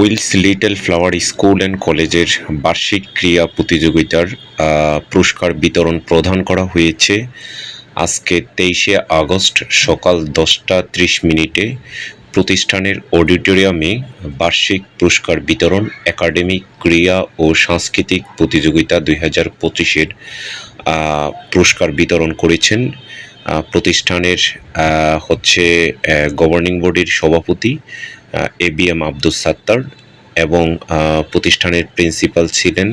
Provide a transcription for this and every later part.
Wills little flower school and কলেজের বার্ষিক ক্রীড়া প্রতিযোগিতার পুরস্কার বিতরণ প্রদান করা হয়েছে। আজকে তেইশে আগস্ট সকাল দশটা ত্রিশ মিনিটে প্রতিষ্ঠানের অডিটোরিয়ামে বার্ষিক পুরস্কার বিতরণ একাডেমিক ক্রীড়া ও সাংস্কৃতিক প্রতিযোগিতা দুই হাজার পঁচিশের পুরস্কার বিতরণ করেছেন। প্রতিষ্ঠানের হচ্ছে গভর্নিং বডির সভাপতি A B M Abdul Sattar এবং প্রতিষ্ঠানের প্রিন্সিপাল ছিলেন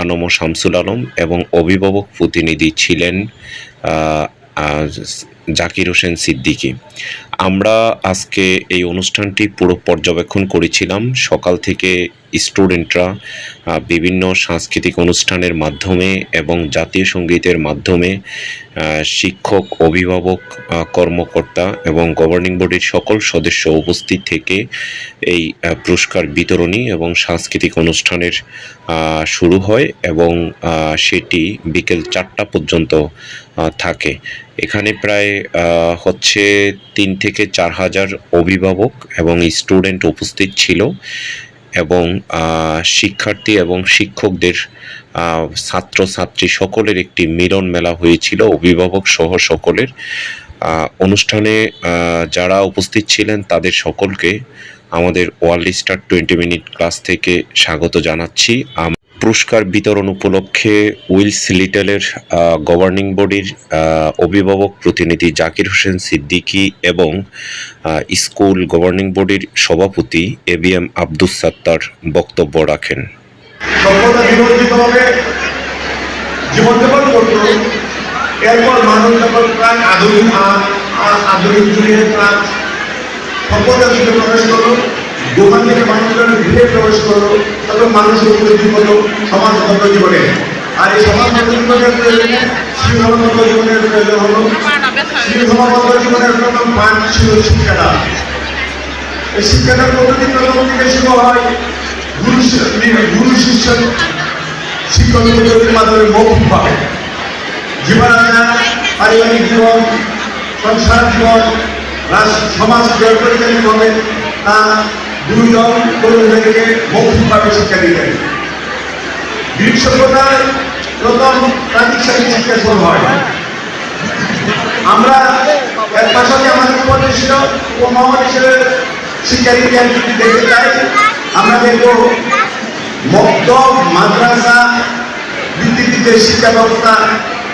আনম শামসুল আলম এবং অভিভাবক প্রতিনিধি ছিলেন জাকির হোসেন সিদ্দিকী। আমরা আজকে এই অনুষ্ঠানটি পুরো পর্যবেক্ষণ করেছিলাম। সকাল থেকে স্টুডেন্টরা বিভিন্ন সাংস্কৃতিক অনুষ্ঠানের মাধ্যমে এবং জাতীয় সঙ্গীতের মাধ্যমে শিক্ষক, অভিভাবক কর্মকর্তা এবং গভর্নিং বডির সকল সদস্য উপস্থিত থেকে এই পুরস্কার বিতরণী এবং সাংস্কৃতিক অনুষ্ঠানের শুরু হয় এবং সেটি বিকেল চারটা পর্যন্ত থাকে। এখানে প্রায় হচ্ছে তিন থেকে চার হাজার অভিভাবক এবং স্টুডেন্ট উপস্থিত ছিল এবং শিক্ষার্থী এবং শিক্ষকদের ছাত্রছাত্রী সকলের একটি মিলন মেলা হয়েছিল। অভিভাবক সহ সকলের অনুষ্ঠানে যারা উপস্থিত ছিলেন তাদের সকলকে আমাদের world star twenty minute class থেকে স্বাগত জানাচ্ছি। পুরস্কার বিতরণ উপলক্ষে উইলস লিটলের গভর্নিং বডির অভিভাবক প্রতিনিধি জাকির হোসেন সিদ্দিকী এবং স্কুল গভর্নিং বডির সভাপতি A B M Abdus Sattar বক্তব্য রাখেন। আধুনিক আ- আ- আধুনিক যুগে প্রায় সভ্যতার যুগে প্রবেশ দোকান থেকে মানুষ যখন ভিড়ে প্রবেশ করল তখন মানুষের উন্নতি হলো সমাজগত জীবনে আর এই সমাজগত জীবনের প্রয়োজনে শৃঙ্খলাগত জীবনের প্রয়োজন হলো শৃঙ্খলাগত জীবনের প্রথম পাঠ ছিল শিক্ষাটা এই শিক্ষাটার পদ্ধতি প্রথম থেকে শুরু হয় গুরু গুরু শিষ্য, শিক্ষক মাধ্যমে মৌখিক পাবে জীবনাচার পারিবারিক জীবন, সংসার জীবন সমাজ জয় পরিচালিত হবে? তা গুরুজন তরুণদেরকে মৌখিকভাবে শিক্ষা দিতেন। গ্রিক সভ্যতার প্রথম প্রাতিষ্ঠানিক শিক্ষা শুরু হয়। আমরা এর পাশাপাশি আমাদের উপদেষ্য উপমহাদেশের শিক্ষার্থী যদি দেখতে চাই। আমরা দেখব মক্তব মাদ্রাসা ভিত্তিক যে শিক্ষা ব্যবস্থা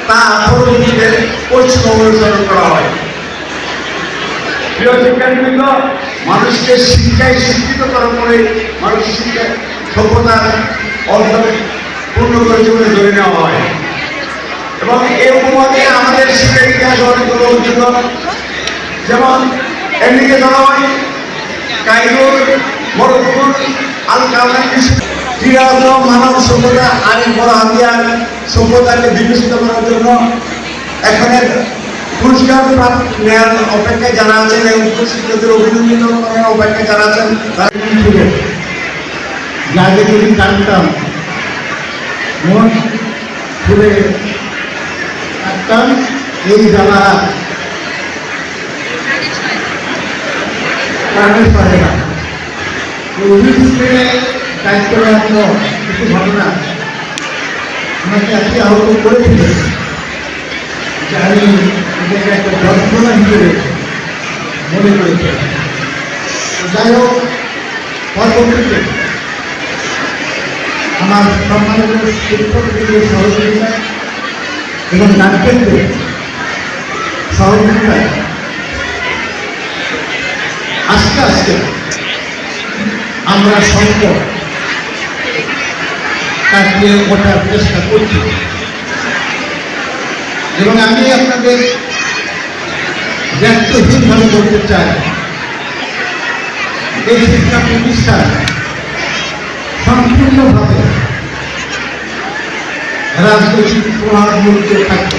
তা পরবর্তীতে পরিশ্রম অনুসরণ করা হয়। প্রিয় শিক্ষার্থীবৃন্দ মানুষকে শিক্ষায় শিক্ষিত করার পরে মানুষ শিক্ষা সভ্যতার অর্জন পূর্ণ করে জীবনে ধরে নেওয়া হয়। এবং এই উপমতে আমাদের শিক্ষার ইতিহাস অনেকগুলো অর্জিত যেমন এমনিকে ধরা হয় কাইরুর মরকুর আল কাউনাই ক্রীড়াগত মানব সভ্যতা আইন বড় হাতিয়ার সভ্যতাকে বিকশিত করার জন্য এখানের পুরস্কার প্রাপ্ত নেওয়ার অপেক্ষায় যারা আছেন এবং পুরস্কৃতদের অভিনন্দিত করার অপেক্ষায় যারা আছেন, তারা ছিল যাকে যদি কাটতাম মন খুলে কাটতাম এই জ্বালা প্রাণের পারে না। অভিযোগে দায়িত্ব নেওয়ার পর কিছু ঘটনা। আমাকে আজকে আহত করেছিল যে আমি এটাকে একটা যন্ত্রণা হিসেবে মনে করেছি যাই হোক পরবর্তীতে আমার সম্মানিত শিক্ষকদের সহযোগিতা এবং গার্জেনদের সহযোগিতায় আস্তে আস্তে আমরা সংকট কাটিয়ে ওঠার চেষ্টা করছি। এবং আমি আপনাদের ব্যক্তিহীনভাবে বলতে চাই, এই শিক্ষা প্রতিষ্ঠান সম্পূর্ণভাবে রাজনৈতিক প্রভাব মুক্ত থাকবে।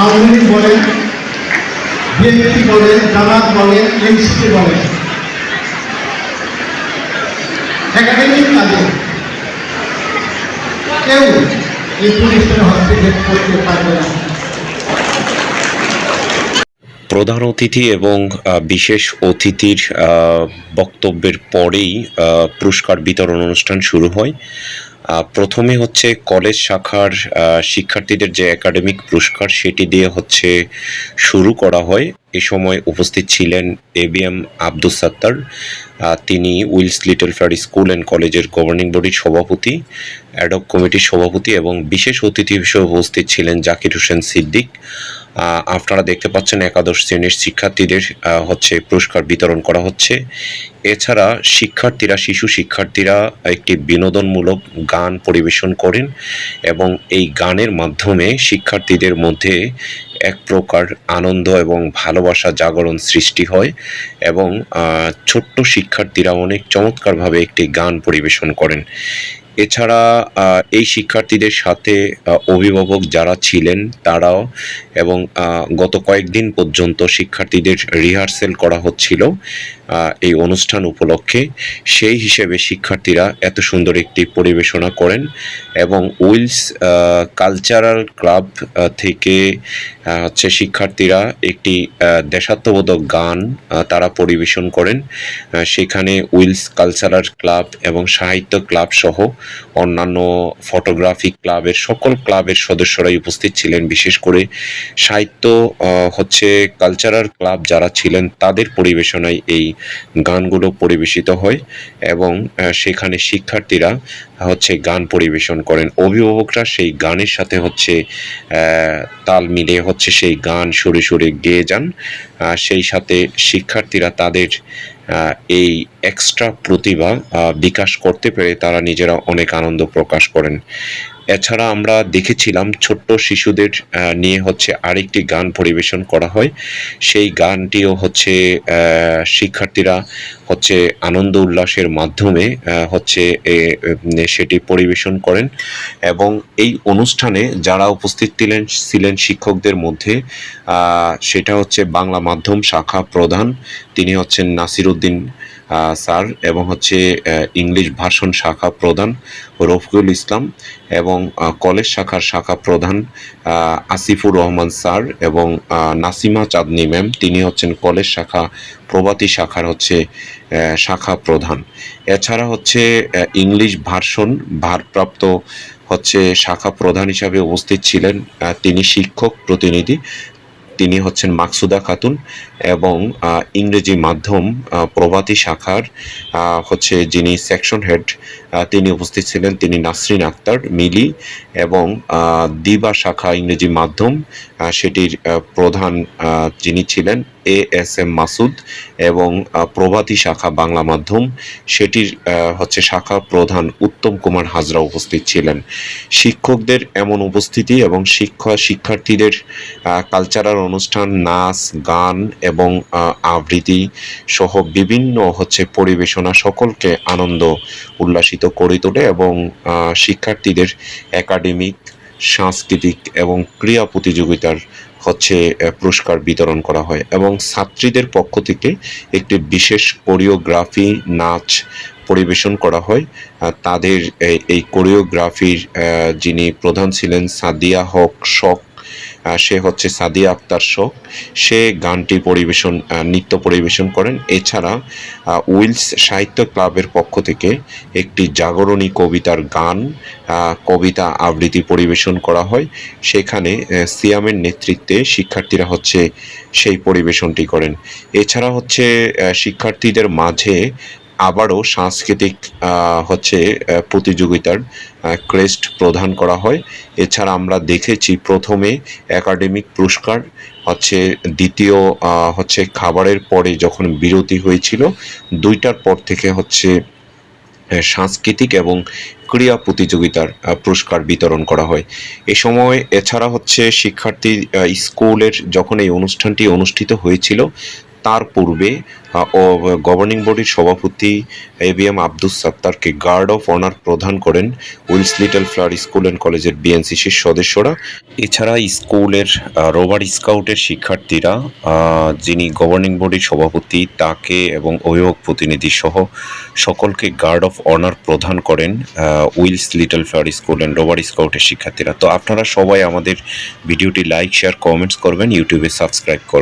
আওয়ামী লীগ বলেন বিএনপি বলেন জামাত বলেন এনসিপি বলেন একাডেমিক কাজে কেউ প্রধান অতিথি এবং বিশেষ অতিথির বক্তব্যের পরেই পুরস্কার বিতরণ অনুষ্ঠান শুরু হয়। প্রথমে হচ্ছে কলেজ শাখার শিক্ষার্থীদের যে একাডেমিক পুরস্কার সেটি দিয়ে হচ্ছে শুরু করা হয়। এ সময় উপস্থিত ছিলেন A B M Abdus Sattar তিনি Wills little flower school and কলেজের গভর্নিং বডির সভাপতি, অ্যাডক কমিটির সভাপতি এবং বিশেষ অতিথি হিসেবে উপস্থিত ছিলেন জাকির হোসেন সিদ্দিক। আপনারা দেখতে পাচ্ছেন একাদশ শ্রেণির শিক্ষার্থীদের হচ্ছে পুরস্কার বিতরণ করা হচ্ছে। এছাড়া শিক্ষার্থীরা, শিশু শিক্ষার্থীরা একটি বিনোদনমূলক গান পরিবেশন করেন এবং এই গানের মাধ্যমে শিক্ষার্থীদের মধ্যে এক প্রকার আনন্দ এবং ভালোবাসা জাগরণ সৃষ্টি হয় এবং ছোট্ট শিক্ষার্থীরা অনেক চমৎকারভাবে একটি গান পরিবেশন করেন। এছাড়া এই শিক্ষার্থীদের সাথে অভিভাবক যারা ছিলেন তারাও এবং গত কয়েকদিন পর্যন্ত শিক্ষার্থীদের রিহার্সেল করা হচ্ছিল। এই অনুষ্ঠান উপলক্ষে সেই হিসেবে শিক্ষার্থীরা এত সুন্দর একটি পরিবেশনা করেন এবং উইলস কালচারাল ক্লাব থেকে হচ্ছে শিক্ষার্থীরা একটি দেশাত্মবোধক গান তারা পরিবেশন করেন। সেখানে উইলস কালচারাল ক্লাব এবং সাহিত্য ক্লাব সহ অন্যান্য ফটোগ্রাফি ক্লাবের সকল ক্লাবের সদস্যরাই উপস্থিত ছিলেন। বিশেষ করে সাহিত্য হচ্ছে কালচারাল ক্লাব যারা ছিলেন, তাদের পরিবেশনায় এই গানগুলো পরিবেশিত হয় এবং সেখানে শিক্ষার্থীরা হচ্ছে গান পরিবেশন করেন। অভিভাবকরা সেই গানের সাথে হচ্ছে তাল মিলিয়ে হচ্ছে সেই গান সুরে সুরে গেয়ে যান। সেই সাথে শিক্ষার্থীরা তাদের এই এক্সট্রা প্রতিভা বিকাশ করতে পেরে তারা নিজেরা অনেক আনন্দ প্রকাশ করেন। এছাড়া আমরা দেখেছিলাম ছোট্ট শিশুদের নিয়ে হচ্ছে আরেকটি গান পরিবেশন করা হয়। সেই গানটিও হচ্ছে শিক্ষার্থীরা হচ্ছে আনন্দ উল্লাসের মাধ্যমে হচ্ছে সেটি পরিবেশন করেন এবং এই অনুষ্ঠানে যারা উপস্থিত ছিলেন ছিলেন শিক্ষকদের মধ্যে সেটা হচ্ছে বাংলা মাধ্যম শাখা প্রধান। তিনি হচ্ছেন নাসির উদ্দিন আহ, স্যার এবং হচ্ছে ইংলিশ ভাষণ শাখা প্রধান রফিকুল ইসলাম এবং কলেজ শাখার শাখা প্রধান আসিফুর রহমান স্যার এবং নাসিমা চাঁদনি ম্যাম। তিনি হচ্ছেন কলেজ শাখা, প্রভাতী শাখার হচ্ছে শাখা প্রধান। এছাড়া হচ্ছে ইংলিশ ভার্সন ভারপ্রাপ্ত হচ্ছে শাখা প্রধান হিসাবে উপস্থিত ছিলেন তিনি শিক্ষক প্রতিনিধি। তিনি হচ্ছেন মাকসুদা খাতুন এবং ইংরেজি মাধ্যম প্রভাতী শাখার হচ্ছে যিনি সেকশন হেড তিনি উপস্থিত ছিলেন, তিনি নাসরিন আক্তার মিলি এবং দিবা শাখা ইংরেজি মাধ্যম সেটির প্রধান যিনি ছিলেন এ এস এম মাসুদ এবং প্রভাতী শাখা বাংলা মাধ্যম। সেটির হচ্ছে শাখা প্রধান উত্তম কুমার হাজরা উপস্থিত ছিলেন। শিক্ষকদের এমন উপস্থিতি এবং শিক্ষা, শিক্ষার্থীদের কালচারাল অনুষ্ঠান, নাচ, গান এবং আবৃত্তি সহ বিভিন্ন হচ্ছে পরিবেশনা সকলকে আনন্দ উল্লাসিত করে তোলে এবং শিক্ষার্থীদের একাডেমিক সাংস্কৃতিক এবং ক্রীড়া প্রতিযোগিতার হচ্ছে পুরস্কার বিতরণ করা হয় এবং ছাত্রীদের পক্ষ থেকে একটি বিশেষ কোরিওগ্রাফি নাচ পরিবেশন করা হয়। তাদের এই- কোরিওগ্রাফির যিনি প্রধান ছিলেন সাদিয়া হক শখ সে হচ্ছে সাদিয়া আক্তার শখ সে গানটি পরিবেশন নৃত্য পরিবেশন করেন। এছাড়া উইলস সাহিত্য ক্লাবের পক্ষ থেকে একটি জাগরণী কবিতার গান কবিতা আবৃত্তি পরিবেশন করা হয়। সেখানে সিয়ামের নেতৃত্বে শিক্ষার্থীরা হচ্ছে সেই পরিবেশনটি করেন। এছাড়া হচ্ছে শিক্ষার্থীদের মাঝে আবারও সাংস্কৃতিক হচ্ছে প্রতিযোগিতার ক্রেস্ট প্রদান করা হয়। এছাড়া আমরা দেখেছি প্রথমে একাডেমিক পুরস্কার, হচ্ছে, দ্বিতীয় হচ্ছে, খাবারের পরে যখন বিরতি হয়েছিল, দুইটার পর থেকে হচ্ছে সাংস্কৃতিক এবং ক্রীড়া প্রতিযোগিতার পুরস্কার বিতরণ করা হয়। এ সময় এছাড়া হচ্ছে, শিক্ষার্থী স্কুলের যখন এই অনুষ্ঠানটি অনুষ্ঠিত হয়েছিল তার পূর্বে গভর্নিং বডির সভাপতি এ বি এম আব্দুস সাত্তারকে গার্ড অফ অনার প্রদান করেন Wills little flower school and কলেজের বিএনসিসির সদস্যরা। এছাড়া স্কুলের রোভার স্কাউটের শিক্ষার্থীরা যিনি গভর্নিং বডির সভাপতি, তাকে এবং অভিভাবক প্রতিনিধি সহ সকলকে গার্ড অফ অনার প্রদান করেন Wills little flower school and rover স্কাউটের শিক্ষার্থীরা। তো আপনারা সবাই আমাদের ভিডিওটি লাইক শেয়ার কমেন্টস করবেন, ইউটিউবে সাবস্ক্রাইব করবেন।